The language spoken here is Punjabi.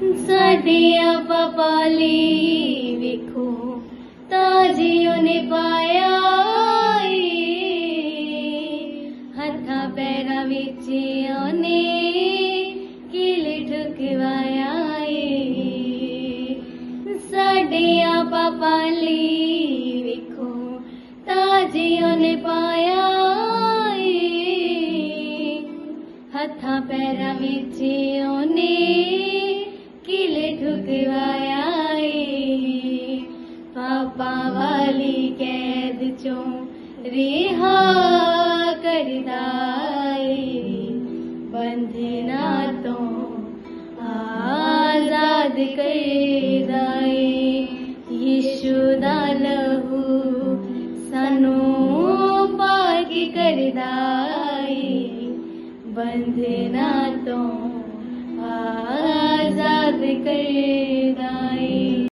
ਸਾਡੀਆਂ ਪਪਾਲੀ ਵੇਖੋ ਤਾਜੀਓ ਨੇ ਪਾਇਆ ਹੱਥਾਂ ਪੈਰਾਂ ਵਿੱਚ ਉਹਨੇ ਕਿਲੇ ਠੁਕਵਾਇਆ ਏ। ਸਾਡੀਆਂ ਪਪਾਲੀ ਵੇਖੋ ਤਾਜੀਓ ਨੇ ਪਾਇਆ ਹੱਥਾਂ ਪੈਰਾਂ ਵਿੱਚ ਉਹਨੇ ਕਿਲੇ ਏ ਪਾਪਾ ਵਾਲੀ ਕੈਦ ਚੋਂ ਰਿਹਾ ਕਰਦਾ ਏ ਬੰਧਨਾ ਤੋਂ ਆਜ਼ਾਦ ਕਰਦਾ ਏ ਯਿਸੂ ਦਾ ਲਹੂ ਸਾਨੂੰ ਪਾਕ ਕਰਦਾ ਏ ਬੰਧਨਾ ਤੋਂ